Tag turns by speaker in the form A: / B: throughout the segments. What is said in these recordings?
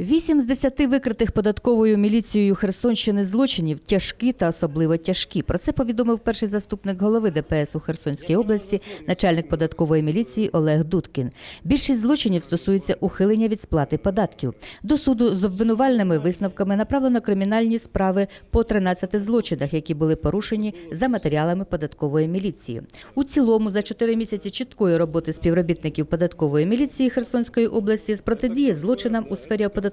A: Вісім з десяти викритих податковою міліцією Херсонщини злочинів тяжкі та особливо тяжкі. Про це повідомив перший заступник голови ДПС у Херсонській області, начальник податкової міліції Олег Дудкін. Більшість злочинів стосується ухилення від сплати податків. До суду з обвинувальними висновками направлено кримінальні справи по 13 злочинах, які були порушені за матеріалами податкової міліції. У цілому за 4 місяці чіткої роботи співробітників податкової міліції Херсонської області з протидії злочинам у сфері оподаткування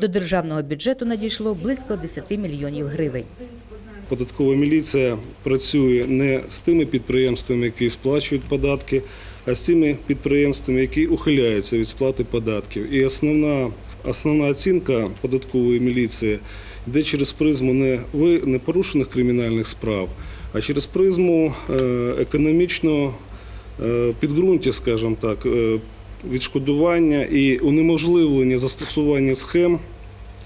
A: до державного бюджету надійшло близько 10 мільйонів гривень.
B: Податкова міліція працює не з тими підприємствами, які сплачують податки, а з тими підприємствами, які ухиляються від сплати податків. І основна, основна оцінка податкової міліції йде через призму не, ви- не порушених кримінальних справ, а через призму е, економічного е, підґрунтя, скажімо так, е, відшкодування і унеможливлення застосування схем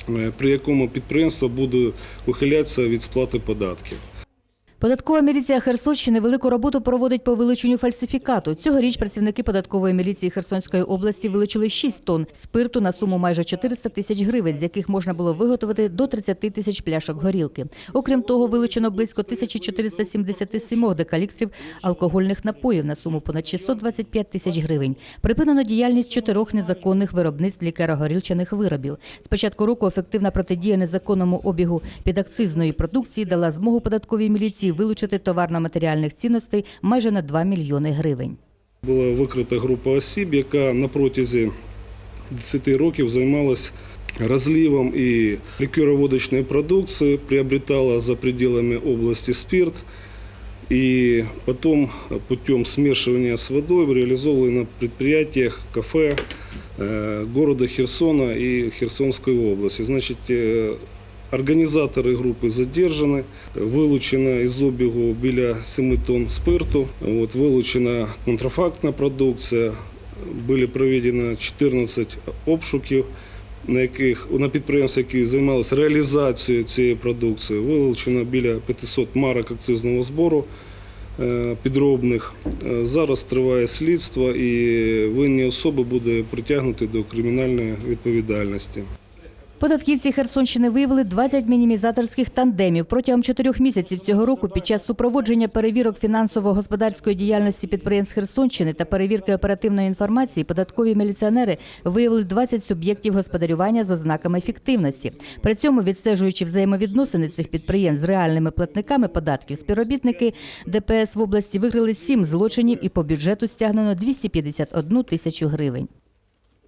B: е, при якому підприємство буде ухилятися від сплати податків.
A: Податкова міліція Херсонщини велику роботу проводить по вилученню фальсифікату. Цьогоріч працівники податкової міліції Херсонської області вилучили 6 тонн спирту на суму майже 400 тисяч гривень, з яких можна було виготовити до 30 тисяч пляшок горілки. Окрім того, вилучено близько 1477 декалітрів алкогольних напоїв на суму понад 625 тисяч гривень. Припинено діяльність чотирьох незаконних виробництв лікаро-горілчаних виробів. З початку року ефективна протидія незаконному обігу підакцизної продукції дала змогу податковій міліції вилучити товарно-матеріальних цінностей майже на 2 мільйони гривень.
B: Була викрита група осіб, яка на протязі 10 років займалась розливом і лікероводочної продукції, приобретала за пределами области спирт и потом путем смешивания с водой реализовывали на предприятиях, кафе э, города Херсона и Херсонской области. Значит, э, Організатори групи задержані, вилучено із обігу біля 7 тонн спирту, от, вилучена контрафактна продукція, були проведено 14 обшуків, на яких на підприємствах, які займалися реалізацією цієї продукції, вилучено біля 500 марок акцизного збору е, підробних. Е, Зараз триває слідство і винні особи буде притягнуті до кримінальної відповідальності.
A: Податківці Херсонщини виявили 20 мінімізаторських тандемів. Протягом чотирьох місяців цього року під час супроводження перевірок фінансово-господарської діяльності підприємств Херсонщини та перевірки оперативної інформації податкові міліціонери виявили 20 суб'єктів господарювання з ознаками фіктивності. При цьому, відстежуючи взаємовідносини цих підприємств з реальними платниками податків, співробітники ДПС в області викрили сім злочинів і по бюджету стягнено 251 тисячу гривень.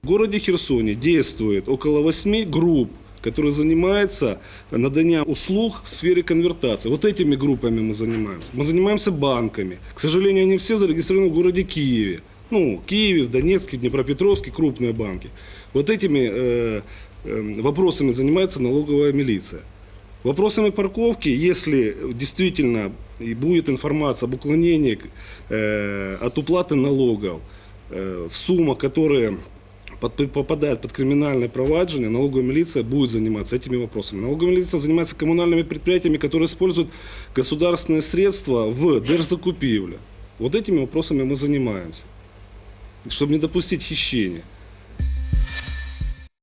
B: В городе Херсоне действует около восьми групп, которые занимаются наданием услуг в сфере конвертации. Вот этими группами мы занимаемся. Мы занимаемся банками. К сожалению, они все зарегистрированы в городе Киеве. Ну, Киеве, в Донецке, Днепропетровске, крупные банки. Вот этими э, э, вопросами занимается налоговая милиция. Вопросами парковки, если действительно будет информация об уклонении э, от уплаты налогов э, в суммах, которые под- попадают под криминальное проваджение, налоговая милиция будет заниматься этими вопросами. Налоговая милиция занимается коммунальными предприятиями, которые используют государственные средства в держзакупивле. Вот этими вопросами мы занимаемся, чтобы не допустить хищения.